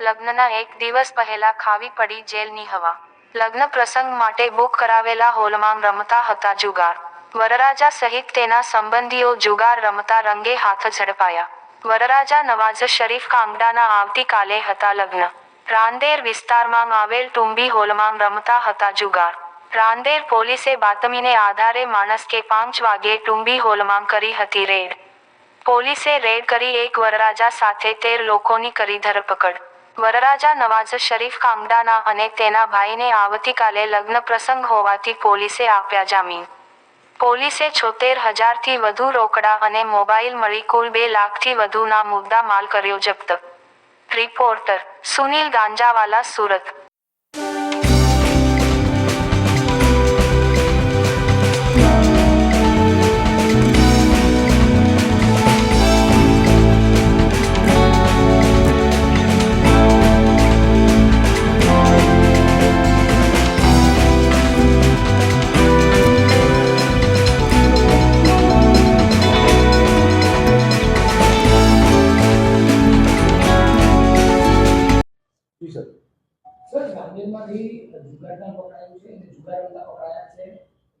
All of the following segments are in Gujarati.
લગ્નના એક દિવસ પહેલા ખાવી પડી જેલની હવા. લગ્ન પ્રસંગ માટે બુક કરાવેલા હોલમાં રમતા હતા જુગાર. વરરાજા સહિત તેના સંબંધીઓ જુગાર રમતા રંગે હાથ ઝડપાયા. વરરાજા નવાઝ શરીફ કાંગડાના આવતીકાલે હતા લગ્ન. રાંદેર વિસ્તારમાં આવેલ ટુંબી હોલમાં રમતા હતા જુગાર. રાંદેર પોલીસે બાતમીને આધારે માણસ કે પાંચ વાગે ટુંબી હોલમાં કરી હતી રેડ. પોલીસે રેડ કરી એક વરરાજા સાથે તેર લોકોની કરી ધરપકડ. વરરાજા નવાઝ શરીફ કામડાના અને તેના ભાઈને આવતીકાલે લગ્ન પ્રસંગ હોવાથી પોલીસે આપ્યા જામીન. પોલીસે છોતેર હજારથી વધુ રોકડા અને મોબાઈલ મળી કુલ બે લાખથી વધુના મુદ્દા માલ કર્યો જપ્ત. રિપોર્ટર સુનિલ ગાંજાવાલા, સુરત. ગાંધીનમાંથી જુગારના પકડાયું છે, અને જુગારના પકડાયા છે.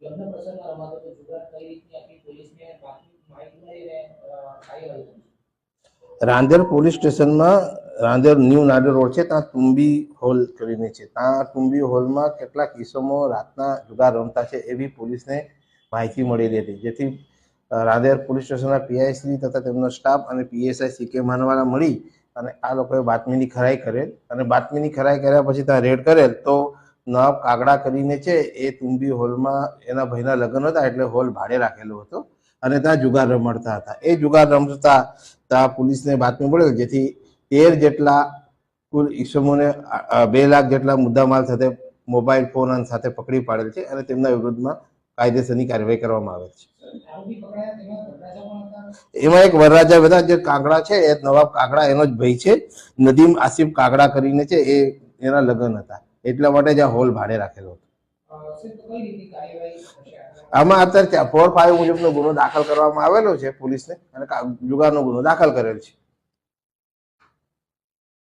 લગ્ન પ્રસંગમાં રમાતો તો જુગાર કઈ રીતની આપી પોલીસને બાકી માહિતી મળીને કાર્યવાહી કરી રાંદેર પોલીસ સ્ટેશનમાં રાંદેર ન્યૂ નાડર રોડ છે, ત્યાં તુંબી હોલ કરીને છે. ત્યાં તુંબી હોલમાં કેટલાક કિસ્સોમાં રાતના જુગાર રમતા છે એવી પોલીસને માહિતી મળેલી હતી. જેથી રાંદેર પોલીસ સ્ટેશનના પીઆઈસી તથા તેમનો સ્ટાફ અને પીએસઆઈ સી કે માનવાના મળી અને આ લોકોએ બાતમીની ખરાઈ કરેલ. અને બાતમીની ખરાઈ કર્યા પછી ત્યાં રેડ કરેલ તો નવાબ કાગડા કરીને છે એ તુંબી હોલમાં એના ભાઈના લગ્ન હતા એટલે હોલ ભાડે રાખેલો હતો. અને ત્યાં જુગાર રમાડતા હતા. એ જુગાર રમતા ત્યાં પોલીસને બાતમી મળેલ જેથી તેર જેટલા કુલ ઈસમોને બે લાખ જેટલા મુદ્દામાલ સાથે મોબાઈલ ફોન સાથે પકડી પાડેલ છે અને તેમના વિરુદ્ધમાં કાયદેસરની કાર્યવાહી કરવામાં આવેલ છે. એમાં એક વરરાજા બધા જે કાગડા છે એ નવાબ કાગડા એનો જ ભાઈ છે. નદીમ આસિફ કાગડા કરીને છે એ એના લગ્ન હતા. એટલા માટે જ આ હોલ ભાડે રાખેલો હતો? આમાં અત્યારે ફોર ફાઈવ મુજબનો ગુનો દાખલ કરવામાં આવેલો છે પોલીસને અને જુગારનો ગુનો દાખલ કરેલ છે.